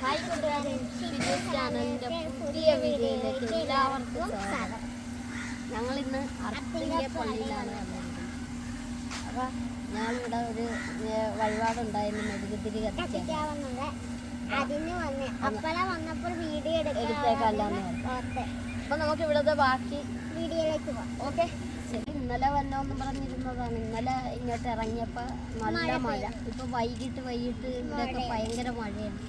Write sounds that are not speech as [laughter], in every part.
Hi കൂട്ടുകാരെ പള്ളിയിലാണ് അപ്പോൾ അപ്പൊ ഞങ്ങളിവിടെ ഒരു വഴിപാടുണ്ടായിരുന്നു മെഴുകുതിരി കത്തിക്കാവുന്നത് അതിന് അപ്പള വന്നപ്പോൾ വീഡിയോ എടുത്തേക്കല്ലാന്ന് ഓർത്ത് അപ്പൊ നമുക്ക് ഇവിടുത്തെ ബാക്കി വീഡിയോയിലേക്ക് ഓക്കെ ഇന്നലെ വന്നോന്ന് പറഞ്ഞിരുന്നതാണ് ഇന്നലെ ഇങ്ങോട്ട് ഇറങ്ങിയപ്പോ നല്ല മഴ ഇപ്പൊ വൈകിട്ട് വൈകിട്ട് ഇവിടെയൊക്കെ ഭയങ്കര മഴയാണ്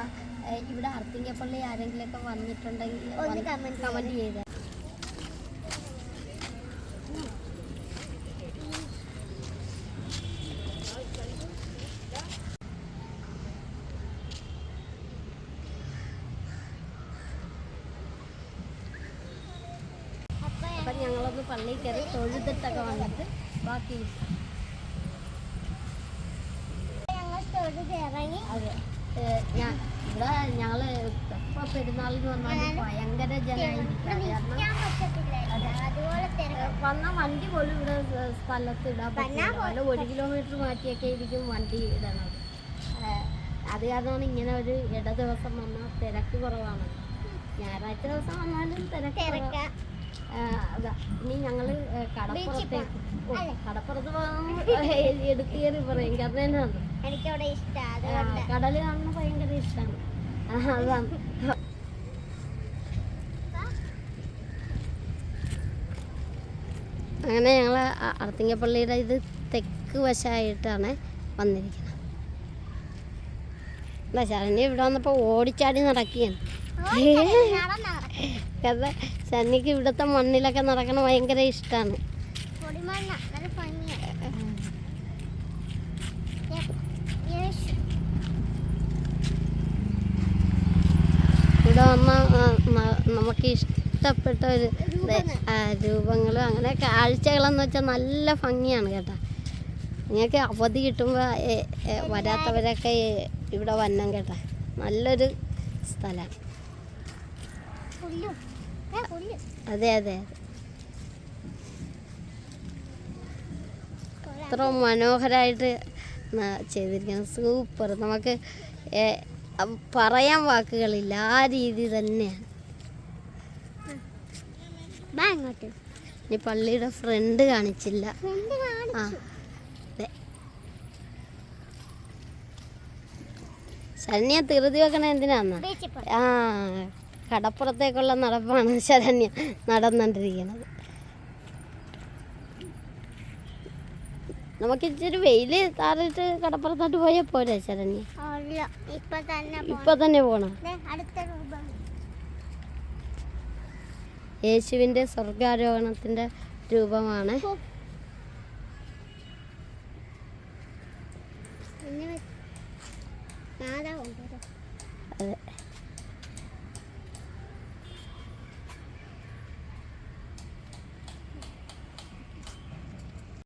അപ്പൊ ഇവിടെ അർത്തിങ്കപ്പള്ളി ആരെങ്കിലുമൊക്കെ വന്നിട്ടുണ്ടെങ്കിൽ ഒന്ന് കമന്റ് ചെയ്ത. അപ്പൊ ഞങ്ങളൊന്ന് പള്ളിയിൽ കയറി തൊഴുതിട്ടൊക്കെ വന്നിട്ട് ബാക്കി ഞങ്ങൾ തൊഴുത് ഇറങ്ങി അതെ. ഇവിടെ ഞങ്ങൾ ഇപ്പൊ പെരുന്നാളിന് വന്നാൽ ഭയങ്കര വന്ന വണ്ടി പോലും ഇവിടെ സ്ഥ- സ്ഥലത്ത് ഇടാൻ ഒരു കിലോമീറ്റർ മാറ്റിയൊക്കെ ആയിരിക്കും വണ്ടി ഇടണത്. അത് കാരണമാണ് ഇങ്ങനെ ഒരു ഇട ദിവസം വന്നാൽ തിരക്ക് കുറവാണ്. ഞായറാഴ്ച ദിവസം വന്നാലും തിരക്ക്. ഇനി ഞങ്ങൾ കടപ്പുറത്തേക്ക് കടപ്പുറത്ത് പോകാൻ എടുത്തു കയറി പറയും. കാരണം എന്നാണ് എനിക്കവിടെ ഇഷ്ടം കടൽ കാണുന്ന ഭയങ്കര ഇഷ്ടമാണ് അതാണ് അങ്ങനെ ഞങ്ങൾ അർത്തിങ്കപ്പള്ളിയുടെ ഇത് തെക്ക് വശമായിട്ടാണ് വന്നിരിക്കുന്നത്. എന്താ ശരണ്യ ഇവിടെ വന്നപ്പോൾ ഓടിച്ചാടി നടക്കുകയാണ്. കാരണം ശരണ്യക്ക് ഇവിടുത്തെ മണ്ണിലൊക്കെ നടക്കണ ഭയങ്കര ഇഷ്ടമാണ്. ഇവിടെ വന്ന നമുക്ക് ഇഷ്ടപ്പെട്ട ഒരു രൂപങ്ങളും. അങ്ങനെ കാഴ്ചകളെന്ന് വെച്ചാൽ നല്ല ഭംഗിയാണ് കേട്ടോ. നിങ്ങൾക്ക് അവധി കിട്ടുമ്പോൾ വരാത്തവരൊക്കെ ഇവിടെ വന്നം കേട്ടോ. നല്ലൊരു സ്ഥലമാണ് അതെ അതെ. അത്ര മനോഹരമായിട്ട് ചെയ്തിരിക്കുന്നത് സൂപ്പർ. നമുക്ക് പറയാൻ വാക്കുകളില്ല. ആ രീതി തന്നെയാണ്. ഇനി പള്ളിയുടെ ഫ്രണ്ട് കാണിച്ചില്ല. ആ അതെ. ശരണ്യ തീർതി വെക്കണ എന്തിനാന്ന്? ആ കടപ്പുറത്തേക്കുള്ള നടപ്പാണ് ശരണ്യ നടന്നുകൊണ്ടിരിക്കുന്നത് നമുക്ക് ഇച്ചിരി വെയിൽ താറിട്ട് കടപ്പുറത്തോട്ട് പോയാൽ പോരെ ശരണ്യ? ഇപ്പൊ തന്നെ പോണം. യേശുവിന്റെ സ്വർഗാരോഹണത്തിന്റെ രൂപമാണ് പിന്നെ വെ- നാദാ കൊണ്ടുവരും അതെ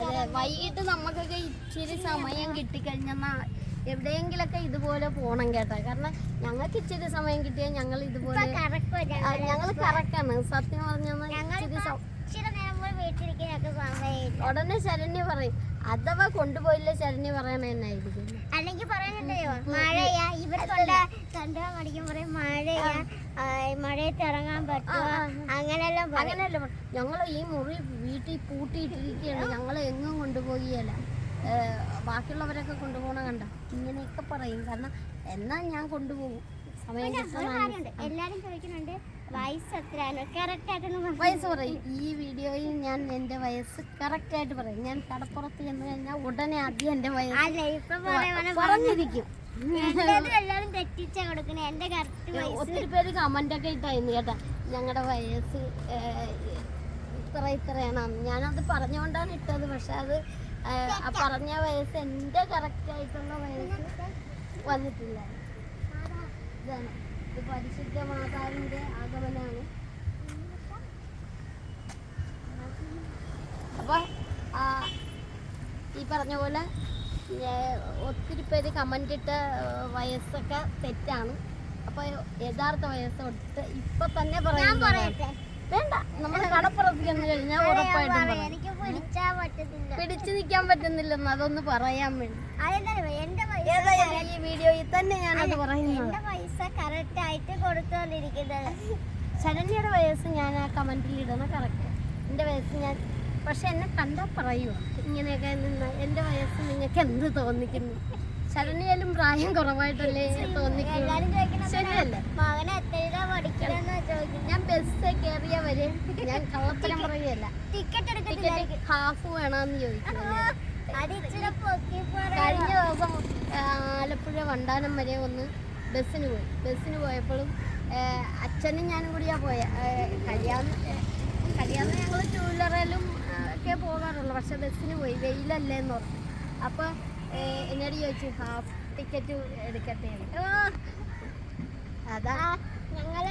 അതെ വൈകിട്ട് നമുക്കൊക്കെ ഇച്ചിരി സമയം കിട്ടിക്കഴിഞ്ഞാൽ എവിടെയെങ്കിലൊക്കെ ഇതുപോലെ പോണം കേട്ടോ. കാരണം ഞങ്ങൾക്ക് ഇച്ചിരി സമയം കിട്ടിയാൽ ഞങ്ങൾ ഇതുപോലെ ഞങ്ങൾ കറക്കാണ്. സത്യം പറഞ്ഞാൽ ഉടനെ ശരണ്യ പറയും. അഥവാ കൊണ്ടുപോയില്ല ശരണ്യ പറയണ എന്നായിരിക്കും അല്ലെങ്കിൽ മഴയാ. പറയും മഴയാ. മഴയത്ത് ഇറങ്ങാൻ പറ്റുമോ? പറയും. അങ്ങനെയല്ല. ഞങ്ങൾ ഈ മുറി വീട്ടിൽ പൂട്ടിയിട്ടിരിക്കുകയാണ്. ഞങ്ങൾ എങ്ങും കൊണ്ടുപോയില്ല ബാക്കിയുള്ളവരൊക്കെ കൊണ്ടുപോകണ കണ്ട? ഇങ്ങനെയൊക്കെ പറയും. കാരണം എന്നാൽ ഞാൻ കൊണ്ടുപോകും. സമയം എല്ലാരും ചോദിക്കുന്നുണ്ട് വയസ്സ് എത്രയാണ്? കറക്റ്റ് വയസ്സ് പറയും. ഈ വീഡിയോയിൽ ഞാൻ എന്റെ വയസ്സ് കറക്റ്റ് ആയിട്ട് പറയും. ഞാൻ കടപ്പുറത്ത് ചെന്ന് കഴിഞ്ഞാൽ ഉടനെ ആദ്യം എന്റെ വയസ്സ് പറഞ്ഞിരിക്കും. എല്ലാരും തെറ്റിച്ചാ കൊടുക്കണേ? എന്റെ കറക്റ്റ് വയസ്സ്. ഒത്തിരി പേര് കമന്റ് ഒക്കെ ഇട്ടായിരുന്നു കേട്ടാ. ഞങ്ങളുടെ വയസ്സ് ഇത്ര ഇത്രയാണ്. ഞാനത് പറഞ്ഞുകൊണ്ടാണ് ഇട്ടത്. പക്ഷെ അത് പറഞ്ഞ വയസ്സ് എന്റെ കറക്റ്റ് ആയിട്ടുള്ള വയസ്സ് വന്നിട്ടില്ല. ഇതാണ്. ഇത് പരിശുദ്ധ മാതാവിന്റെ ആഗമനമാണ് അപ്പോൾ ഈ പറഞ്ഞ പോലെ ഒത്തിരി പേര് കമന്റ് ഇട്ട വയസ്സൊക്കെ തെറ്റാണ്. അപ്പോൾ യഥാർത്ഥ വയസ്സ് കൊടുത്ത് ഇപ്പൊ തന്നെ പറയാം വേണ്ട. നമ്മൾ കടപ്പുറത്ത് ചെന്ന് കഴിഞ്ഞാൽ ഉറപ്പായിട്ടും പറയാം. പിടിച്ചു നിൽക്കാൻ പറ്റുന്നില്ലെന്ന് അതൊന്ന് പറയാൻ വേണ്ടി. ഈ വീഡിയോയിൽ തന്നെ ഞാനത് പറയുന്നത്. പൈസ കറക്റ്റ് ആയിട്ട് കൊടുത്തോണ്ടിരിക്കുന്നത് ശരണ്യയുടെ വയസ്സ് ഞാൻ ആ കമന്റിൽ ഇടണ കറക്റ്റ്. എന്റെ വയസ്സ് ഞാൻ പക്ഷെ എന്നെ കണ്ടാൽ പറയുമോ ഇങ്ങനെയൊക്കെ നിന്ന് എന്റെ വയസ്സ് നിങ്ങൾക്ക് എന്ത് തോന്നിക്കുന്നു? ശരണ്യാലും പ്രായം കുറവായിട്ടല്ലേ തോന്നിക്കുന്നു ശരിയല്ലേ? മകനെ ബസ് കയറിയവര് ഞാൻ കള്ളപ്പനം പറയുകയല്ല. ടിക്കറ്റ് ഹാഫ് വേണമെന്ന് ചോദിക്കും കഴിഞ്ഞ ദിവസം ആലപ്പുഴ വണ്ടാനം വരെ ഒന്ന് ബസ്സിന് പോയി. ബസ്സിന് പോയപ്പോഴും അച്ഛനും ഞാനും കൂടിയാ പോയ. കഴിയാന്ന് കഴിയാന്ന് ഞങ്ങൾ ടൂ വീലറിലും ഒക്കെ പോകാറുള്ളു. പക്ഷെ ബസ്സിന് പോയി. വെയിലല്ലേ എന്ന് പറഞ്ഞു അപ്പോൾ എന്നോട് ചോദിച്ചു ഹാഫ് ടിക്കറ്റ് എടുക്കട്ടെ. അതാ.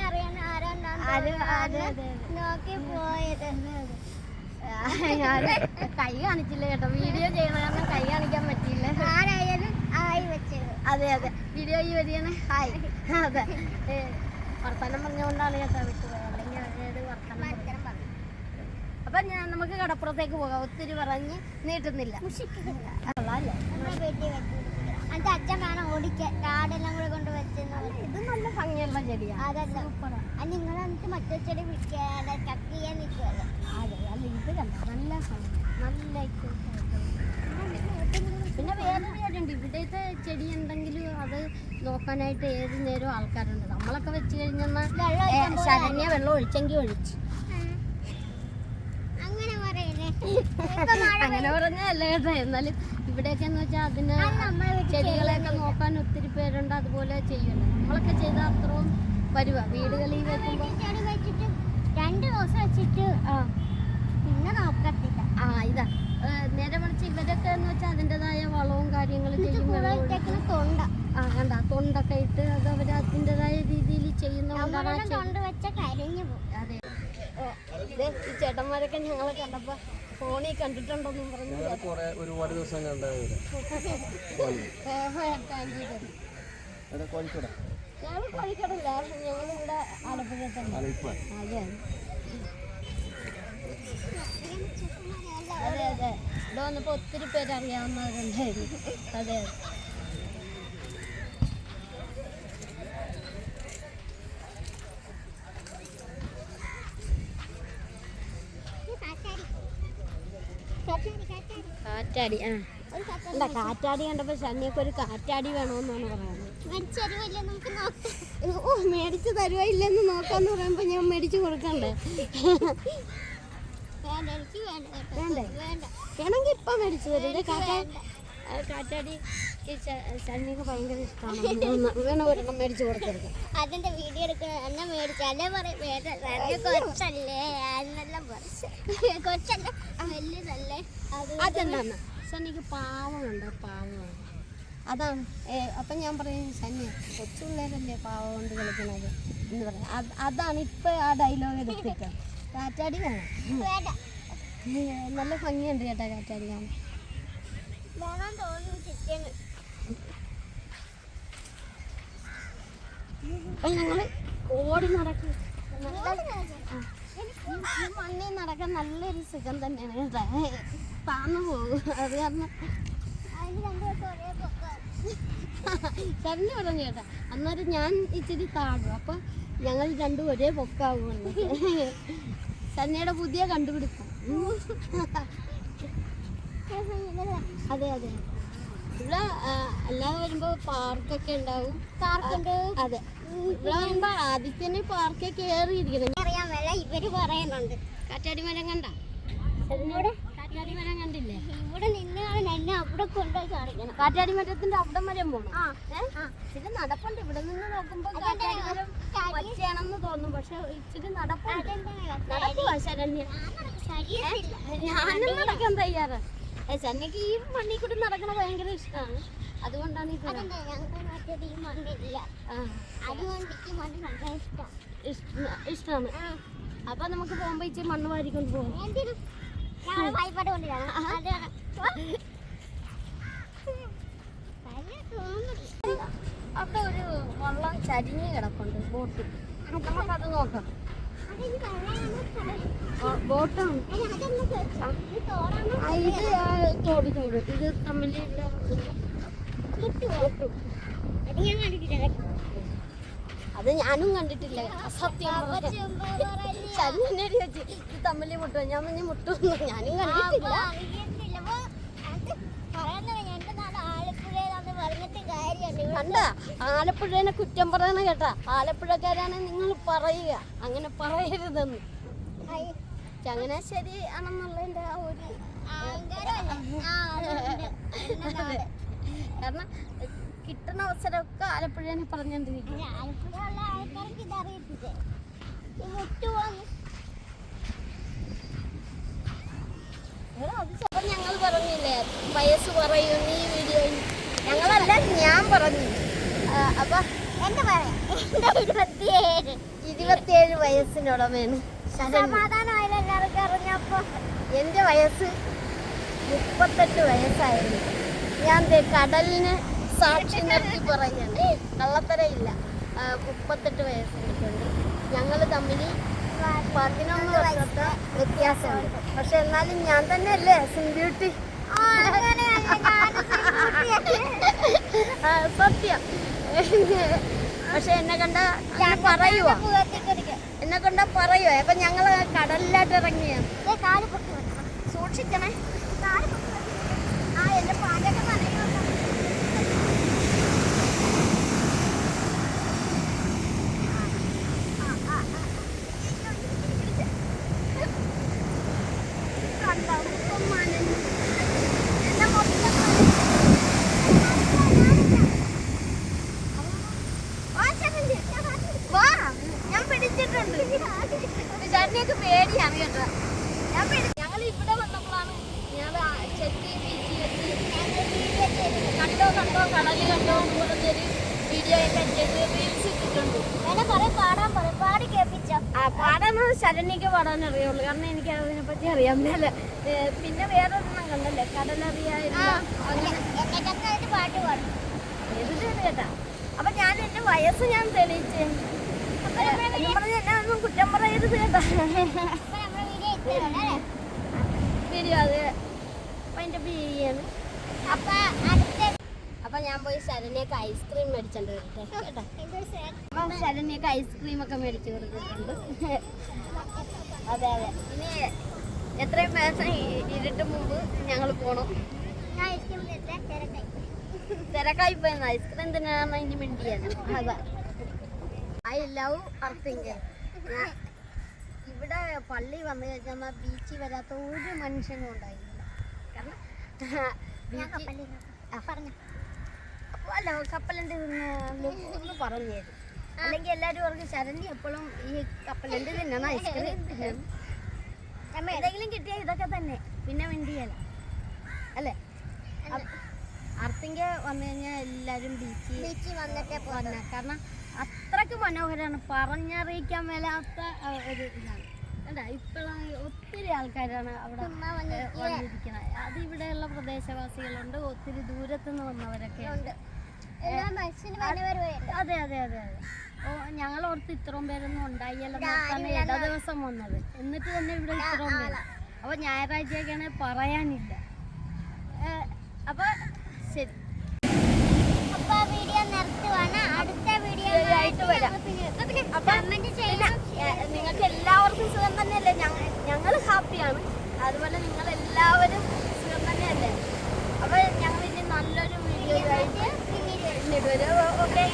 അറിയാൻ നോക്കി പോയത്? ഞാൻ കൈ കാണിച്ചില്ല കേട്ടോ. വീഡിയോ ചെയ്യണ. കാരണം കൈ കാണിക്കാൻ പറ്റിയില്ല. ആരായാലും ആയി വെച്ചത് അതെ അതെ. വീഡിയോ ഈ വരികയാണ് ഹായ് അതെ. വർത്തമാനം പറഞ്ഞുകൊണ്ടാണ് കേട്ടോ വിട്ടുപോയത് അല്ലെങ്കിൽ അവരോട് വർത്തമാനം പറഞ്ഞു. പറഞ്ഞു. അപ്പൊ ഞാൻ നമുക്ക് കടപ്പുറത്തേക്ക് പോകാം. ഒത്തിരി പറഞ്ഞ് നീട്ടുന്നില്ല. കൊള്ളാല്ലേ നമ്മുടെ വീട്ടിൽ വെച്ചിരിക്കുക എന്നിട്ട് അച്ഛൻ വേണം ഓടിക്കാൻ. കാടെല്ലാം കൂടെ കൊണ്ട് വെച്ചെന്ന് ഇത് നല്ല ഭംഗിയുള്ള ചെടിയാണ് അതല്ല. അത് നിങ്ങൾ എന്നിട്ട് മറ്റേ ചെടി വിൽക്കാതെ കട്ട് ചെയ്യാൻ നിൽക്കുമല്ലോ അതെ അല്ല ഇത് നല്ല നല്ല. പിന്നെ വേറെ കാര്യമുണ്ട്. ഇവിടത്തെ ചെടി ഉണ്ടെങ്കിലും അത് നോക്കാനായിട്ട് ഏത് നേരവും ആൾക്കാരുണ്ട്. നമ്മളൊക്കെ വെച്ച് കഴിഞ്ഞാൽ വെള്ളം ശരണ്യ വെള്ളം ഒഴിച്ചെങ്കിൽ ഒഴിച്ച്. അങ്ങനെ പറയല്ലേ? [laughs] അങ്ങനെ പറഞ്ഞല്ല കേട്ടോ. എന്നാലും ഇവിടെയൊക്കെ എന്ന് വെച്ചാൽ അതിന് ചെടികളെയൊക്കെ നോക്കാൻ ഒത്തിരി പേരുണ്ട് അതുപോലെ ചെയ്യുമല്ലോ നമ്മളൊക്കെ ചെയ്ത അത്രയും വരുക വീടുകളിൽ വെക്കുമ്പോൾ രണ്ട് ദിവസം വെച്ചിട്ട് ആ പിന്നെ നോക്കത്തില്ല. ആ ഇതാ. നേരെ മറിച്ച് ഇവരൊക്കെ എന്ന് വെച്ചാൽ അതിന്റെതായ വളവും കാര്യങ്ങളും ചെയ്യും തൊണ്ട. ആ കണ്ട തൊണ്ടൊക്കെ ഇട്ട് അത് അവർ അതിന്റെതായ രീതിയിൽ ചെയ്യുന്നതുകൊണ്ടാണ് പോകും. അതെ. ഈ ചേട്ടന്മാരൊക്കെ ഞങ്ങളെ കണ്ടപ്പോൾ ഫോണിൽ കണ്ടിട്ടുണ്ടെന്നും പറഞ്ഞു കുറെ ഒരുപാട് ദിവസം കണ്ടത് കോഴിക്കോട്. ഞങ്ങൾ കോഴിക്കോടല്ല ഞങ്ങളിവിടെ ആലപ്പുഴ തന്നെ ആലപ്പുഴ. അതെ. അതെ അതെ. ഇവിടെ വന്നപ്പോൾ ഒത്തിരി പേര് അറിയാവുന്നവരുണ്ടായിരുന്നു അതെ അതെ കാറ്റാടി ആ. അല്ല കാറ്റാടി കണ്ടപ്പോൾ ശനിയൊക്കെ ഒരു കാറ്റാടി വേണമെന്നാണ് പറയുന്നത്. ഓ മേടിച്ച് തരുവോ ഇല്ലെന്ന് നോക്കാന്ന് പറയുമ്പോൾ ഞാൻ മേടിച്ച് കൊടുക്കണ്ടേ? വേണ്ട വേണ്ട. വേണ്ടേ? വേണമെങ്കിൽ ഇപ്പം മേടിച്ചു തരും. ഇത് കാറ്റാ ആ, കാറ്റാടി. സണ്ണിക്ക് ഭയങ്കര ഇഷ്ടമാണ് വേണം [laughs] ഒരെണ്ണം മേടിച്ച് കൊടുക്കരുത് അതിന്റെ വീഡിയോ എടുക്കുന്ന എന്നെ മേടിച്ചാലേ പറയും കൊച്ചല്ലേ എന്നെല്ലാം പറയും [laughs] കൊച്ചല്ല വലിയതല്ലേ. അതെന്താണ് സണ്ണിക്ക് പാവമുണ്ട് പാവമാണ്. അതാണ്. അപ്പം ഞാൻ പറയും സന്നി കൊച്ചു പിള്ളേരല്ലേ പാവം കൊണ്ട് കളിക്കണത്? എന്ന് പറയാം. അത് അതാണ് ഇപ്പം ആ ഡയലോഗ് എടുത്തിട്ട്. കാറ്റാടി ഏ, നല്ല ഭംഗിയുണ്ട് കേട്ടോ കാറ്റാടി കാണാൻ. മണ്ണിൽ നടക്കാൻ നല്ലൊരു സുഖം തന്നെയാണ് കേട്ടോ താന്നു പോകും അത് കാരണം ശരണ്യ പറഞ്ഞു കേട്ടോ അന്നേരം ഞാൻ ഇച്ചിരി താഴും അപ്പം ഞങ്ങൾ രണ്ടും ഒരേ പൊക്കാവുമെന്ന് തന്നെയുടെ പുതിയ കണ്ടുപിടുത്തം. അതെ അതെ. ഇവിടെ അല്ലാതെ വരുമ്പോൾ പാർക്കൊക്കെ ഉണ്ടാവും. പാർക്കുണ്ട്. അതെ. ഇവിടെ വരുമ്പോൾ ആദിത്യന് പാർക്കിൽ കയറിയിരിക്കണം അറിയാൻ വേല ഇവർ പറയുന്നുണ്ട്. കാറ്റാടി മരം കണ്ട? കാറ്റാടി മരം കണ്ടില്ലേ? ഇവിടെ നിന്നാണ് എന്നെ അവിടെ കൊണ്ടുപോയി കാണിക്കണം. കാറ്റാടി മരത്തിന്റെ അവിടെ വരെ പോണം? ഇത് നടപ്പുണ്ട്. ഇവിടെ നിന്ന് നോക്കുമ്പോൾ അതെന്താ? കാറ്റാടി മരം ഒറ്റയാണെന്ന് തോന്നും. പക്ഷെ ഇച്ചിരി നടപ്പുണ്ട്. നടക്കുവാ ശരണ്യ. ഞാനും നടക്കാൻ തയ്യാറ്. ഏ, ഈ മണ്ണിൽ കൂടി നടക്കണ ഭയങ്കര ഇഷ്ടമാണ് അതുകൊണ്ടാണ് ഇഷ്ടമാണ് അപ്പൊ നമുക്ക് പോകുമ്പോ ഇച്ചിരി മണ്ണ് വാരിക്കൊണ്ട് പോകും അവിടെ ഒരു വള്ളം ചരിഞ്ഞ് കിടപ്പുണ്ട്. ബോട്ട് നമുക്കത് നോക്കാം. ബോട്ടാണ് ഇത് ആ തോട് തോട് ഇത് അത് ഞാനും കണ്ടിട്ടില്ല സത്യം ചന്ദ്രനടി വെച്ച് ഇത് തമ്മിൽ മുട്ടുക ഞാൻ മുട്ടുന്നു ഞാനും കണ്ടിട്ടില്ല അറിയത്തില്ല അപ്പൊ അത് പറയുന്നത് എന്റെ നാട് ആലപ്പുഴയിലാന്ന് പറഞ്ഞിട്ട് കാര്യമുണ്ട് കണ്ട ആലപ്പുഴേനെ കുറ്റം പറയണ കേട്ടാ. ആലപ്പുഴക്കാരാണ് നിങ്ങൾ പറയുക. അങ്ങനെ പറയരുതെന്ന്. ചങ്ങനാശ്ശേരി ആണെന്നുള്ളതിന്റെ ആ ഒരു കാരണം കിട്ടുന്ന അവസരമൊക്കെ ആലപ്പുഴേനെ പറഞ്ഞോണ്ടിരിക്കും ഞങ്ങൾ പറഞ്ഞില്ലേ? വയസ്സ് പറയൂ ഈ വീഡിയോയിൽ. ഞങ്ങളല്ല ഞാൻ പറഞ്ഞു. അപ്പൊ എന്റെ പറയാം? എന്റെ ഇരുപത്തിയേഴ്? ഇരുപത്തിയേഴ് വയസ്സിനുടമയാണ് സമാധാനമായാലും എല്ലാവർക്കും അറിഞ്ഞപ്പോ? എന്റെ വയസ്സ് മുപ്പത്തെട്ട് വയസ്സായിരുന്നു. ഞാൻ കടലിന് സാക്ഷി നിർത്തി പറയുന്നുണ്ട് കള്ളത്തരയില്ല. ഇല്ല മുപ്പത്തെട്ട് വയസ്സ് എനിക്കുണ്ട് ഞങ്ങൾ തമ്മിൽ പതിനൊന്ന് വർഷത്തെ വ്യത്യാസമുണ്ട് പക്ഷെ എന്നാലും ഞാൻ തന്നെയല്ലേ സിം സത്യം. പക്ഷെ എന്നെ കണ്ട പറയുവോ? എന്നെ കണ്ട പറയുവാ? അപ്പൊ ഞങ്ങൾ കടലിലായിട്ട് ഇറങ്ങിയ? സൂക്ഷിക്കണേ. ആ എന്റെ പാലൊക്കെ നനയുമല്ലോ ചേട്ടനെയൊക്കെ പേടിയാണ് കേട്ടോ. ഞാൻ ഞങ്ങൾ ഇവിടെ വന്നപ്പോഴാണ് ഞാൻ ചെത്തി കണ്ടോ കണ്ടോ കടൽ കണ്ടോ എന്ന് പറഞ്ഞൊരു വീഡിയോ ഒക്കെ ചെയ്ത് റീൽസ് ഇട്ടിട്ടുണ്ട്. എന്നെ കുറെ പാടാൻ പറയും പാടി കേൾപ്പിച്ചോ. ആ പാടാനത് ശരണ്യക്ക് പാടാൻ അറിയുള്ളൂ. കാരണം എനിക്ക് അതിനെ പറ്റി അറിയാൻ മേല. പിന്നെ വേറൊരെണ്ണം കണ്ടല്ലേ? കടലറിയായിട്ട് പാട്ട് പാടും. കേട്ടാ അപ്പൊ ഞാൻ എന്റെ വയസ്സ് ഞാൻ തെളിയിച്ചേ. പറഞ്ഞ് വീഡിയോ അത് അപ്പൊ എന്റെ ബിരിയാണ് അപ്പൊ അടുത്ത അപ്പൊ ഞാൻ പോയി ശരണ്യക്ക് ഐസ്ക്രീം മേടിച്ചോണ്ട് വരട്ടെ കേട്ടോ? അപ്പൊ ശരണ്യക്ക് ഐസ്ക്രീം ഒക്കെ മേടിച്ചു കൊടുത്തിട്ടുണ്ട്. അതെ അതെ. ഇനി എത്രയും ദിവസം ഇരുട്ട് മുമ്പ് ഞങ്ങൾ പോണം. തിരക്കായി പോയെന്ന്. ഐസ്ക്രീം തിന്നാണ് ഇനി മിണ്ടിയാണ് അതാ. ഐ ലവ് അർത്തിങ്ക ഇവിടെ പള്ളി വന്നു കഴിഞ്ഞാൽ ബീച്ചിൽ വരാത്ത ഒരു മനുഷ്യനും ഉണ്ടായില്ല കാരണം പറഞ്ഞു. അല്ല കപ്പലണ്ടി ഒന്ന് പറഞ്ഞു തരും അല്ലെങ്കിൽ എല്ലാവരും അവർക്ക് ശരണ്യ എപ്പോഴും ഈ കപ്പലണ്ടി തിന്നണം [laughs] ഐസ്ക്രീം തിന്നണം എന്തെങ്കിലും കിട്ടിയാൽ ഇതൊക്കെ തന്നെ. പിന്നെ മിണ്ടിയല്ല. അല്ലേ? അർത്തിങ്ക വന്നു കഴിഞ്ഞാൽ എല്ലാവരും ബീച്ചിൽ ബീച്ചിൽ വന്നിട്ടേ വന്ന. കാരണം അത്രയ്ക്ക് മനോഹരമാണ് പറഞ്ഞറിയിക്കാൻ മേലാത്ത ഒരു ഇതാണ്. ഇപ്പോഴാണ് ഒത്തിരി ആൾക്കാരാണ് അവിടെ വന്നിരിക്കുന്നത് അത് ഇവിടെയുള്ള പ്രദേശവാസികളുണ്ട് ഒത്തിരി ദൂരത്തുനിന്ന് വന്നവരൊക്കെ ഉണ്ട്. അതെ അതെ അതെ അതെ. ഓ ഞങ്ങൾ ഓർത്ത് ഇത്രയും പേരൊന്നും ഉണ്ടായില്ല എല്ലാ ഇട ദിവസം വന്നത്. എന്നിട്ട് തന്നെ ഇവിടെ ഇത്രയും പേര്. അപ്പൊ ഞായറാഴ്ചയൊക്കെയാണ് പറയാനില്ല. അപ്പോൾ അപ്പൊ ശരി. അപ്പൊ വീഡിയോ നിർത്തുവാണ്. അടുത്ത ആയിട്ട് വരാം. അപ്പൊ നിങ്ങൾക്ക് എല്ലാവർക്കും സുഖം തന്നെയല്ലേ? ഞങ്ങൾ ഹാപ്പിയാണ്. അതുപോലെ നിങ്ങൾ എല്ലാവരും സുഖം തന്നെയല്ലേ? അപ്പൊ ഞങ്ങൾ ഇനി നല്ലൊരു വീഡിയോ ആയിട്ട് പിന്നീട് വരും. ഓക്കെ.